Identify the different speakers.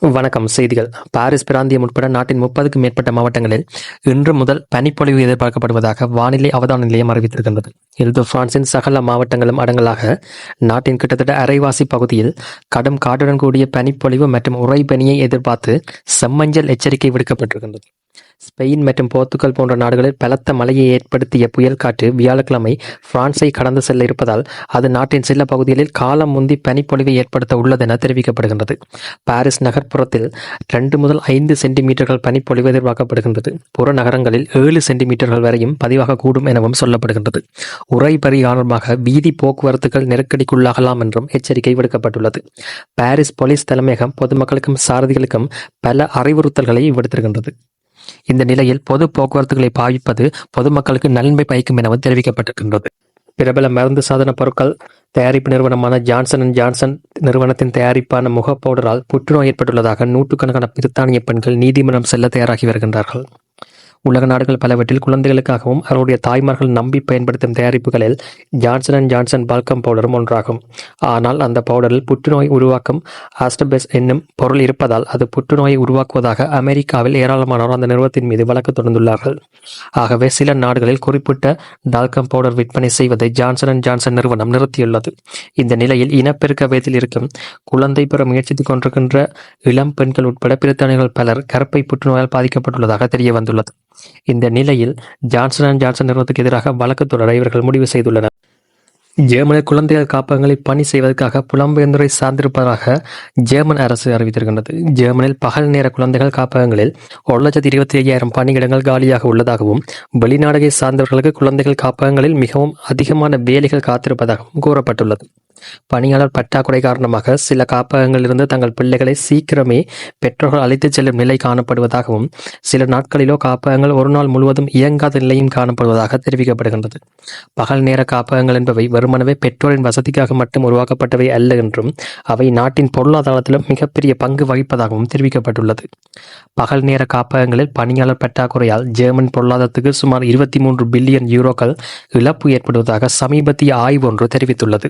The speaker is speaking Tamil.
Speaker 1: வணக்கம். செய்திகள். பாரிஸ் பிராந்தியம் உட்பட நாட்டின் முப்பதுக்கும் மேற்பட்ட மாவட்டங்களில் இன்று முதல் பனிப்பொழிவு எதிர்பார்க்கப்படுவதாக வானிலை அவதான நிலையம் அறிவித்திருக்கின்றது. இது பிரான்சின் சகல மாவட்டங்களும் அடங்கலாக நாட்டின் கிட்டத்தட்ட அரைவாசி பகுதியில் கடும் காட்டுடன் கூடிய பனிப்பொழிவு மற்றும் உறைபனியை எதிர்பார்த்து செம்மஞ்சள் எச்சரிக்கை விடுக்கப்பட்டிருக்கின்றது. ஸ்பெயின் மற்றும் போர்த்துகல் போன்ற நாடுகளில் பலத்த மழையை ஏற்படுத்திய புயல் காற்று வியாழக்கிழமை பிரான்ஸை கடந்து செல்ல இருப்பதால் அது நாட்டின் சில பகுதிகளில் காலம் முந்தி பனிப்பொழிவை ஏற்படுத்த உள்ளதென தெரிவிக்கப்படுகின்றது. பாரிஸ் நகர் நகர்ப்புறத்தில் ரெண்டு முதல் ஐந்து சென்டிமீட்டர்கள் பனிப்பொழிவு எதிர்பார்க்கப்படுகின்றது. புறநகரங்களில் ஏழு சென்டிமீட்டர்கள் வரையும் பதிவாகக்கூடும் எனவும் சொல்லப்படுகின்றது. உறைபறி காரணமாக வீதி போக்குவரத்துகள் நெருக்கடிக்குள்ளாகலாம் என்றும் எச்சரிக்கை விடுக்கப்பட்டுள்ளது. பாரிஸ் போலீஸ் தலைமையகம் பொதுமக்களுக்கும் சாரதிகளுக்கும் பல அறிவுறுத்தல்களை விடுத்திருக்கின்றது. இந்த நிலையில் பொது போக்குவரத்துகளை பாவிப்பது பொதுமக்களுக்கு நன்மை பயக்கும் எனவும் தெரிவிக்கப்பட்டிருக்கின்றது. பிரபல மருந்து சாதன பொருட்கள் தயாரிப்பு நிறுவனமான ஜான்சன் அண்ட் ஜான்சன் நிறுவனத்தின் தயாரிப்பான முக பவுடரால் புற்றுநோய் ஏற்பட்டுள்ளதாக நூற்றுக்கணக்கான பிரித்தானிய பெண்கள் நீதிமன்றம் செல்ல தயாராகி வருகின்றார்கள். உலக நாடுகள் பலவற்றில் குழந்தைகளுக்காகவும் அவருடைய தாய்மார்கள் நம்பி பயன்படுத்தும் தயாரிப்புகளில் ஜான்சன் அண்ட் ஜான்சன் பால்கம் பவுடரும் ஒன்றாகும். ஆனால் அந்த பவுடரில் புற்றுநோய் உருவாக்கும் ஆஸ்டபெஸ் என்னும் பொருள் இருப்பதால் அது புற்றுநோயை உருவாக்குவதாக அமெரிக்காவில் ஏராளமானோர் அந்த நிறுவனத்தின் மீது வழக்கு தொடர்ந்துள்ளார்கள் ஆகவே சில நாடுகளில் குறிப்பிட்ட டால்கம் பவுடர் விற்பனை செய்வதை ஜான்சன் அண்ட் ஜான்சன் நிறுவனம் நிறுத்தியுள்ளது. இந்த நிலையில் இனப்பெருக்க வயதில் இருக்கும் குழந்தை பெற முயற்சித்துக் கொண்டிருக்கின்ற இளம் பெண்கள் உட்பட பிரித்தானியர்கள் பலர் கருப்பை புற்றுநோயால் பாதிக்கப்பட்டுள்ளதாக தெரிய வந்துள்ளது இந்த நிலையில் ஜான்சன் அண்ட் ஜான்சன் நிறுவனத்துக்கு எதிராக வழக்கு தொடர இவர்கள் முடிவு செய்துள்ளனர். ஜெர்மனில் குழந்தைகள் காப்பகங்களில் பணி செய்வதற்காக புலம்பெயர்ந்துரை சார்ந்திருப்பதாக ஜெர்மன் அரசு அறிவித்திருக்கின்றது. ஜெர்மனில் பகல் நேர குழந்தைகள் காப்பகங்களில் ஒரு லட்சத்தி இருபத்தி ஐயாயிரம் பணியிடங்கள் காலியாக உள்ளதாகவும் வெளிநாடுகளை சார்ந்தவர்களுக்கு குழந்தைகள் காப்பகங்களில் மிகவும் அதிகமான வேலைகள் காத்திருப்பதாகவும் கூறப்பட்டுள்ளது. பணியாளர் பற்றாக்குறை காரணமாக சில காப்பகங்களிலிருந்து தங்கள் பிள்ளைகளை சீக்கிரமே பெற்றோர்கள் அழைத்துச் செல்லும் நிலை காணப்படுவதாகவும் சில நாட்களிலோ காப்பகங்கள் ஒரு நாள் முழுவதும் இயங்காத நிலையும் காணப்படுவதாக தெரிவிக்கப்படுகின்றது. பகல் நேர காப்பகங்கள் என்பவை வெறுமனவே பெற்றோரின் வசதிக்காக மட்டும் உருவாக்கப்பட்டவை அல்ல என்றும் அவை நாட்டின் பொருளாதாரத்திலும் மிகப்பெரிய பங்கு வகிப்பதாகவும் தெரிவிக்கப்பட்டுள்ளது. பகல் நேர காப்பகங்களில் பணியாளர் பற்றாக்குறையால் ஜெர்மன் பொருளாதாரத்துக்கு சுமார் இருபத்தி மூன்று பில்லியன் யூரோக்கள் இழப்பு ஏற்படுவதாக சமீபத்திய ஆய்வு ஒன்று தெரிவித்துள்ளது.